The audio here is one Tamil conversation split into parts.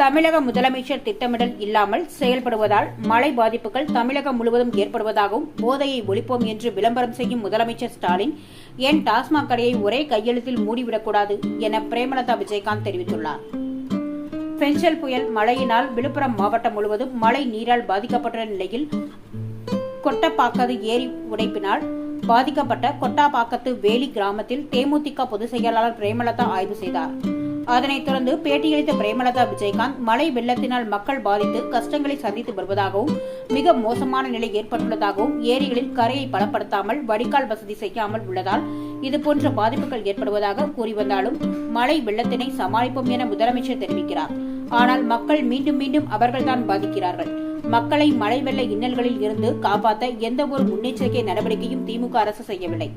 தமிழக முதலமைச்சர் திட்டமிடல் இல்லாமல் செயல்படுவதால் மழை பாதிப்புகள் தமிழகம் முழுவதும் ஏற்படுவதாகவும் போதையை ஒழிப்போம் என்று விளம்பரம் செய்யும் முதலமைச்சர் ஸ்டாலின் ஏன் டாஸ்மாக் கடையை ஒரே கையெழுத்தில் மூடிவிடக்கூடாது என பிரேமலதா விஜயகாந்த் தெரிவித்துள்ளார். பெஞ்சல் புயல் மழையினால் விழுப்புரம் மாவட்டம் முழுவதும் மழை நீரால் பாதிக்கப்பட்டுள்ள நிலையில் கொட்டப்பாக்கது ஏரி உடைப்பினால் பாதிக்கப்பட்ட கொட்டாபாக்கத்து வேலி கிராமத்தில் தேமுதிக பொதுச் செயலாளர் பிரேமலதா ஆய்வு செய்தார். அதனைத் தொடர்ந்து பேட்டியளித்த பிரேமலதா விஜயகாந்த் மழை வெள்ளத்தினால் மக்கள் பாதித்து கஷ்டங்களை சந்தித்து வருவதாகவும் மிக மோசமான நிலை ஏற்பட்டுள்ளதாகவும் ஏரிகளில் கரையை பலப்படுத்தாமல் வடிகால் வசதி செய்யாமல் உள்ளதால் இதுபோன்ற பாதிப்புகள் ஏற்படுவதாக கூறி வந்தாலும் மழை வெள்ளத்தினை சமாளிப்போம் என முதலமைச்சர் தெரிவிக்கிறார். ஆனால் மக்கள் மீண்டும் மீண்டும் அவர்கள்தான் பாதிக்கிறார்கள். மக்களை மழை வெள்ள இன்னல்களில் இருந்து காப்பாற்ற எந்த ஒரு முன்னெச்சரிக்கை நடவடிக்கையும் திமுக அரசு செய்யவில்லை.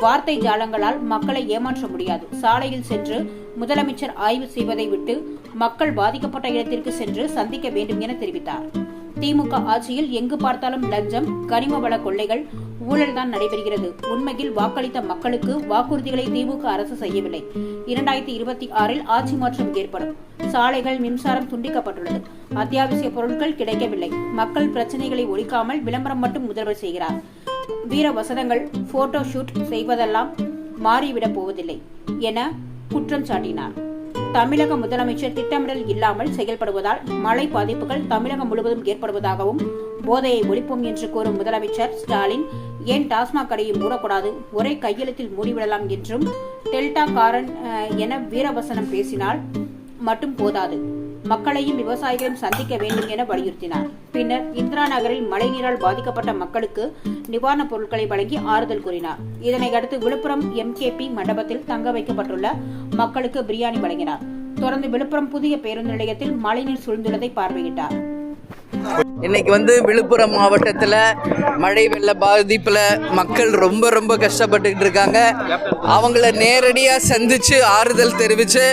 வார்த்தை ஜாலங்களால் மக்களை ஏமாற்ற முடியாது. சாலையில் சென்று முதலமைச்சர் ஆய்வு செய்வதை விட்டு மக்கள் பாதிக்கப்பட்ட இடத்திற்கு சென்று சந்திக்க வேண்டும் என தெரிவித்தார். திமுக ஆட்சியில் எங்கு பார்த்தாலும் லஞ்சம் கனிம வள கொள்ளைகள் ஊழல்தான் நடைபெறுகிறது. உண்மையில் வாக்களித்த மக்களுக்கு வாக்குறுதிகளை திமுக அரசு செய்யவில்லை. இரண்டாயிரத்தி இருபத்தி ஆறில் ஆட்சி மாற்றம் ஏற்படும். சாலைகள் மின்சாரம் துண்டிக்கப்பட்டுள்ளது. அத்தியாவசிய பொருட்கள் கிடைக்கவில்லை. மக்கள் பிரச்சனைகளை ஒழிக்காமல் விளம்பரம் மட்டும் முதல்வர் செய்கிறார். வீர வசனங்கள் போட்டோ ஷூட் செய்வதெல்லாம் மாறிவிடப் போவதில்லை என குற்றம் சாட்டினார். தமிழக முதலமைச்சர் திட்டமிடல் இல்லாமல் செயல்படுவதால் மழை பாதிப்புகள் தமிழகம் முழுவதும் ஏற்படுவதாகவும் போதையை ஒழிப்போம் என்று கூறும் முதலமைச்சர் ஸ்டாலின் ஏன் டாஸ்மாக் கடையை மூடக்கூடாது ஒரே கையெழுத்தில் மூடிவிடலாம் என்றும் டெல்டா காரன் அஹ், என வீரவசனம் பேசினால் மட்டும் போதாது. மக்களையும் விவசாயிகளையும் சந்திக்க வேண்டும் என வலியுறுத்தினார். பின்னர் இந்திரா நகரில் மழைநீரால் பாதிக்கப்பட்ட மக்களுக்கு நிவாரணப் பொருட்களை வழங்கி ஆறுதல் கூறினார். இதனை அடுத்து விழுப்புரம் எம்கேபி மண்டபத்தில் தங்க வைக்கப்பட்டுள்ள மக்களுக்கு பிரியாணி வழங்கினார். தொடர்ந்து விழுப்புரம் புதிய பேருந்து நிலையத்தில் மழைநீர் சூழ்ந்துள்ளதை பார்வையிட்டார். இன்னைக்கு வந்து விழுப்புரம் மாவட்டத்தில் மழை வெள்ள பாதிப்பில் மக்கள் ரொம்ப ரொம்ப கஷ்டப்பட்டுக்கிட்டு இருக்காங்க. அவங்கள நேரடியாக சந்தித்து ஆறுதல் தெரிவித்து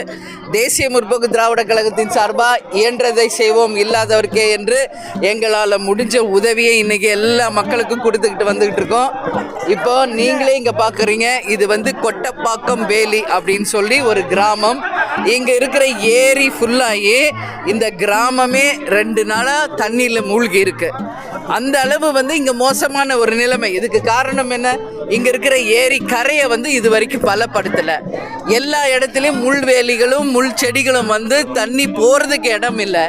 தேசிய முற்போக்கு திராவிட கழகத்தின் சார்பாக இயன்றதை செய்வோம் இல்லாதவர்க்கே என்று எங்களால் முடிஞ்ச உதவியை இன்றைக்கி எல்லா மக்களுக்கும் கொடுத்துக்கிட்டு வந்துக்கிட்டு இருக்கோம். இப்போ நீங்களே இங்கே பார்க்குறீங்க இது வந்து கொட்டப்பாக்கம் வேலி அப்படின்னு சொல்லி ஒரு கிராமம். இங்கே இருக்கிற ஏரி ஃபுல்லாகி இந்த கிராமமே ரெண்டு நாளாக தண்ணியில் மூழ்கி இருக்கு. அந்த அளவு வந்து இங்கே மோசமான ஒரு நிலைமை. இதுக்கு காரணம் என்ன? இங்கே இருக்கிற ஏரி கரையை வந்து இது வரைக்கும் பலப்படுத்தலை. எல்லா இடத்துலையும் முள்வேலிகளும் முள் செடிகளும் வந்து தண்ணி போகிறதுக்கு இடம் இல்லை.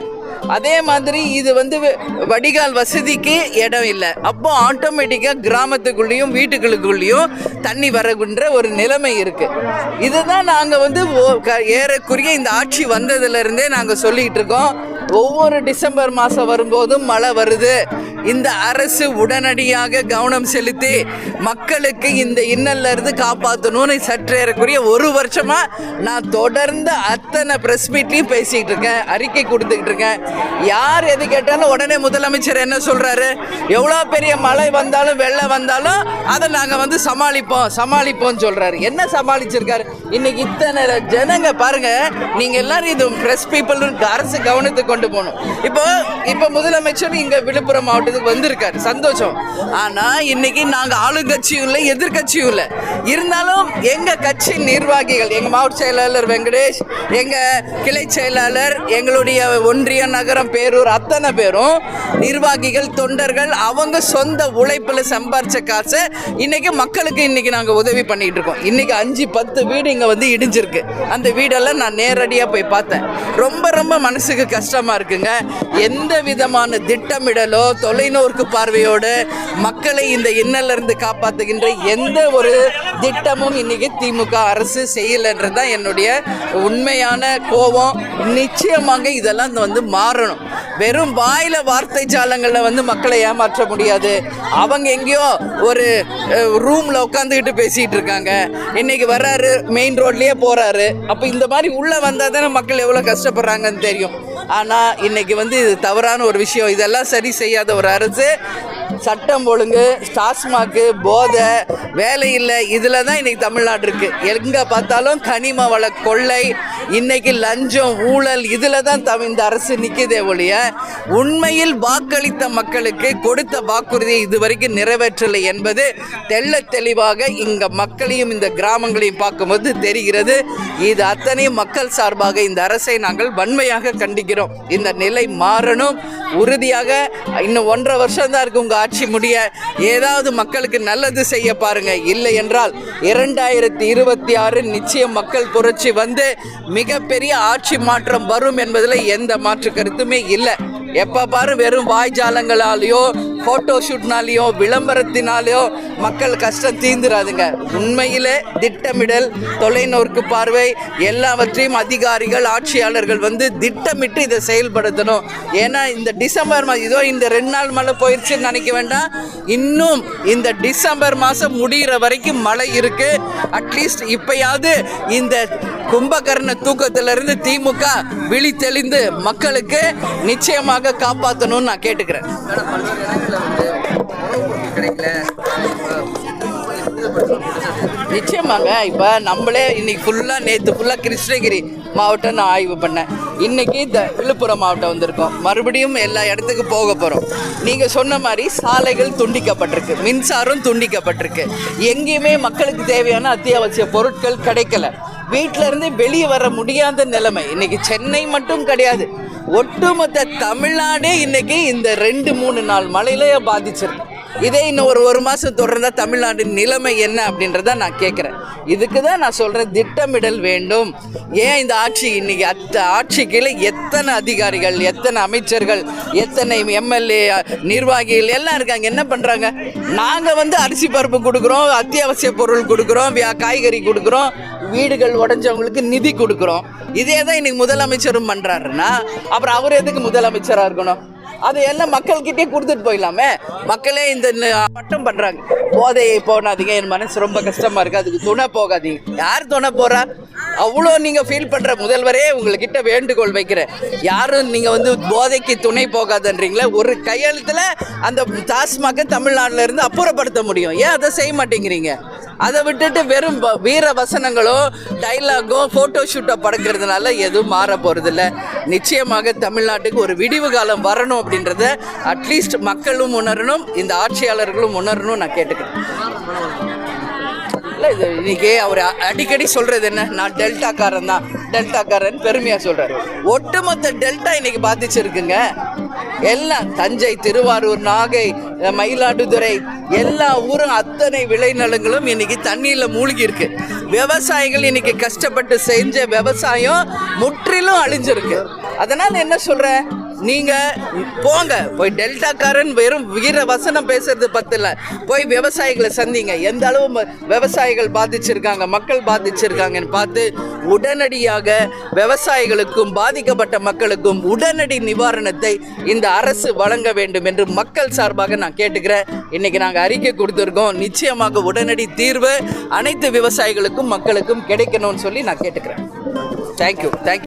அதே மாதிரி இது வந்து வ- வடிகால் வசதிக்கு இடம் இல்லை. அப்போ ஆட்டோமேட்டிக்காக கிராமத்துக்குள்ளேயும் வீட்டுகளுக்குள்ளேயும் தண்ணி வரகுன்ற ஒரு நிலைமை இருக்குது இதுதான் நாங்கள் வந்து ஓ- க- ஏறக்குறைய இந்த ஆட்சி வந்ததுலேருந்தே நாங்கள் சொல்லிக்கிட்டு இருக்கோம். ஒவ்வொரு டிசம்பர் மாதம் வரும்போதும் மழை வருது. இந்த அரசு உடனடியாக கவனம் செலுத்தி மக்களுக்கு இந்த இன்னல்ல இருந்து காப்பாற்றணும்னு சற்றேறக்குரிய ஒரு வருஷமா நான் தொடர்ந்து அத்தனை ப்ரெஸ் மீட்லையும் பேசிக்கிட்டு இருக்கேன் அறிக்கை கொடுத்துக்கிட்டு இருக்கேன். யார் எது கேட்டாலும் உடனே முதலமைச்சர் என்ன சொல்றாரு? எவ்வளோ பெரிய மழை வந்தாலும் வெள்ளம் வந்தாலும் அதை நாங்கள் வந்து சமாளிப்போம் சமாளிப்போம்னு சொல்றாரு. என்ன சமாளிச்சிருக்காரு? இன்னைக்கு இத்தனை ஜனங்க பாருங்க நீங்க எல்லாரும் இது ப்ரெஸ் பீப்புள் அரசு கவனத்தை கொண்டு போகணும். இப்போ இப்போ முதலமைச்சர் இங்க விழுப்புரம் மாவட்டம் மாவட்டத்துக்கு வந்திருக்காரு. சந்தோஷம். ஆனா இன்னைக்கு நாங்க ஆளுங்கட்சியும் இல்லை எதிர்கட்சியும் இல்லை. இருந்தாலும் எங்க கட்சி நிர்வாகிகள் எங்க மாவட்ட செயலாளர் வெங்கடேஷ் எங்க கிளை செயலாளர் எங்களுடைய ஒன்றிய நகரம் பேரூர் அத்தனை பேரும் நிர்வாகிகள் தொண்டர்கள் அவங்க சொந்த உழைப்புல சம்பாரிச்ச காசை இன்னைக்கு மக்களுக்கு இன்னைக்கு நாங்க உதவி பண்ணிட்டு இருக்கோம். இன்னைக்கு அஞ்சு பத்து வீடு இங்க வந்து இடிஞ்சிருக்கு. அந்த வீடெல்லாம் நான் நேரடியா போய் பார்த்தேன். ரொம்ப ரொம்ப மனசுக்கு கஷ்டமா இருக்குங்க. எந்த விதமான திட்டமிடலோ தொலைநோக்கு பார்வையோடு மக்களை இந்த இன்னலிருந்து காப்பாற்றுகின்ற எந்த ஒரு திட்டமும் இன்னைக்கு திமுக அரசு செய்யலைன்றது தான் என்னுடைய உண்மையான கோபம். நிச்சயமாக இதெல்லாம் வந்து மாறணும். வெறும் வாயில வார்த்தை ஜாலங்களில் வந்து மக்களை ஏமாற்ற முடியாது. அவங்க எங்கேயோ ஒரு ரூம்ல உட்காந்துக்கிட்டு பேசிட்டு இருக்காங்க. இன்னைக்கு வர்றாரு மெயின் ரோட்லயே போறாரு. அப்போ இந்த மாதிரி உள்ள வந்தால் தானே மக்கள் எவ்வளோ கஷ்டப்படுறாங்கன்னு தெரியும். ஆனால் இன்னைக்கு வந்து இது தவறான ஒரு விஷயம். இதெல்லாம் சரி செய்யாத ஒரு அரசு சட்டம் ஒழுங்கு ஸ்டாஸ்மாக்கு போதை வேலை இல்லை இதில் தான் இன்றைக்கி தமிழ்நாடு இருக்குது எங்கே பார்த்தாலும் கனிம வள கொள்ளை இன்றைக்கி லஞ்சம் ஊழல் இதில் தான் தம் இந்த அரசு நிற்குதே ஒழிய உண்மையில் வாக்களித்த மக்களுக்கு கொடுத்த வாக்குறுதியை இதுவரைக்கும் நிறைவேற்றலை என்பது தெள்ள தெளிவாக இங்கே மக்களையும் இந்த கிராமங்களையும் பார்க்கும்போது தெரிகிறது. இது அத்தனையும் மக்கள் சார்பாக இந்த அரசை நாங்கள் வன்மையாக கண்டிக்கிறோம். இந்த நிலை மாறணும். உறுதியாக இன்னும் ஒன்றரை வருஷம் தான் உங்கள் உங்க ஆட்சி முடிய ஏதாவது மக்களுக்கு நல்லது செய்ய பாருங்க. இல்லை என்றால் இரண்டாயிரத்தி இருபத்தி ஆறு நிச்சயம் மக்கள் புரட்சி வந்து மிகப்பெரிய ஆட்சி மாற்றம் வரும் என்பதில் எந்த மாற்று கருத்துமே இல்லை. எப்போ பாரு வெறும் வாய்ஜாலங்களாலேயோ ஃபோட்டோ ஷூட்னாலேயோ விளம்பரத்தினாலேயோ மக்கள் கஷ்டம் தீந்துராதுங்க உண்மையிலே திட்டமிடல் தொலைநோக்கு பார்வை எல்லாவற்றையும் அதிகாரிகள் ஆட்சியாளர்கள் வந்து திட்டமிட்டு இதை செயல்படுத்தணும். ஏன்னா இந்த டிசம்பர் மாதம் இதோ இந்த ரெண்டு நாள் மழை போயிடுச்சுன்னு நினைக்க வேண்டாம். இன்னும் இந்த டிசம்பர் மாதம் முடிகிற வரைக்கும் மழை இருக்குது அட்லீஸ்ட் இப்பயாவது இந்த கும்பகர்ண தூக்கத்திலிருந்து திமுக விழி தெளிந்து மக்களுக்கு நிச்சயமாக காப்பாற்றணும்னு நான் கேட்டுக்கிறேன். நிச்சயமாங்க இப்போ நம்மளே இன்னைக்கு ஃபுல்லாக நேற்று ஃபுல்லாக கிருஷ்ணகிரி மாவட்டம் நான் ஆய்வு பண்ணேன். இன்னைக்கு இந்த விழுப்புரம் மாவட்டம் வந்திருக்கோம். மறுபடியும் எல்லா இடத்துக்கு போக போகிறோம் நீங்கள் சொன்ன மாதிரி சாலைகள் துண்டிக்கப்பட்டிருக்கு. மின்சாரம் துண்டிக்கப்பட்டிருக்கு. எங்கேயுமே மக்களுக்கு தேவையான அத்தியாவசிய பொருட்கள் கிடைக்கல. வீட்டில இருந்து வெளியே வர முடியாத நிலைமை. இன்னைக்கு சென்னை மட்டும் கிடையாது. ஒட்டுமொத்த தமிழ்நாடே இன்னைக்கு இந்த ரெண்டு மூணு நாள் மழையிலேயே பாதிச்சிருக்கு. இதே இன்னும் ஒரு ஒரு மாதம் தொடர்ந்தால் தமிழ்நாட்டின் நிலைமை என்ன அப்படின்றத நான் கேட்குறேன் இதுக்கு தான் நான் சொல்கிறேன் திட்டமிடல் வேண்டும். ஏன் இந்த ஆட்சி இன்னைக்கு அத்த ஆட்சி கீழே எத்தனை அதிகாரிகள் எத்தனை அமைச்சர்கள் எத்தனை எம்எல்ஏ நிர்வாகிகள் எல்லாம் இருக்காங்க. என்ன பண்ணுறாங்க நாங்கள் வந்து அரிசி பருப்பு கொடுக்குறோம் அத்தியாவசிய பொருள் கொடுக்குறோம் காய்கறி கொடுக்குறோம் வீடுகள் உடஞ்சவங்களுக்கு நிதி கொடுக்குறோம். இதே தான் இன்னைக்கு முதலமைச்சரும் பண்ணுறாருன்னா அப்புறம் அவர் எதுக்கு முதலமைச்சராக இருக்கணும்? அது எல்லாம் மக்கள்கிட்டே கொடுத்துட்டு போயிடலாமே? மக்களே இந்த பட்டம் பண்றாங்க. போதையை போனாதீங்க என் மனசு ரொம்ப கஷ்டமா இருக்கு. அதுக்கு துணை போகாதீங்க. யார் துணை போறா? அவ்வளோ நீங்கள் ஃபீல் பண்ணுற முதல்வரே உங்கள்கிட்ட வேண்டுகோள் வைக்கிறேன். யாரும் நீங்கள் வந்து போதைக்கு துணை போகாதன்றீங்களே ஒரு கையெழுத்தில் அந்த டாஸ்மாக தமிழ்நாட்டில் இருந்து அப்புறப்படுத்த முடியும். ஏன் அதை செய்ய மாட்டேங்கிறீங்க? அதை விட்டுட்டு வெறும் வீர வசனங்களோ டைலாகோ ஃபோட்டோ ஷூட்டோ படுக்கிறதுனால எதுவும் மாற போகிறதில்ல நிச்சயமாக தமிழ்நாட்டுக்கு ஒரு விடிவு காலம் வரணும் அப்படின்றத அட்லீஸ்ட் மக்களும் உணரணும் இந்த ஆட்சியாளர்களும் உணரணும் நான் கேட்டுக்கிறேன். இல்லை இது இன்னைக்கு அவர் அடிக்கடி சொல்கிறது என்ன? நான் டெல்டாக்காரன் தான். டெல்டாக்காரன் பெருமையாக சொல்றாரு. ஒட்டுமொத்த டெல்டா இன்னைக்கு பாதிச்சிருக்குங்க. எல்லாம் தஞ்சை திருவாரூர் நாகை மயிலாடுதுறை எல்லா ஊரும் அத்தனை விளைநிலங்களும் இன்னைக்கு தண்ணியில் மூழ்கி இருக்கு விவசாயிகள் இன்னைக்கு கஷ்டப்பட்டு செஞ்ச விவசாயம் முற்றிலும் அழிஞ்சிருக்கு. அதனால் என்ன சொல்கிறேன் நீங்க போங்க. போய் டெல்டாக்காரன் வெறும் வீர வசனம் பேசுறது பத்தில போய் விவசாயிகளை சந்திங்க. எந்த அளவு ம- விவசாயிகள் பாதிச்சிருக்காங்க மக்கள் பாதிச்சிருக்காங்கன்னு பார்த்து உடனடியாக விவசாயிகளுக்கும் பாதிக்கப்பட்ட மக்களுக்கும் உடனடி நிவாரணத்தை இந்த அரசு வழங்க வேண்டும் என்று மக்கள் சார்பாக நான் கேட்டுக்கிறேன். இன்னைக்கு நாங்கள் அறிக்கை கொடுத்துருக்கோம். நிச்சயமாக உடனடி தீர்வு அனைத்து விவசாயிகளுக்கும் மக்களுக்கும் கிடைக்கணும்னு சொல்லி நான் கேட்டுக்கிறேன். Thank you thank you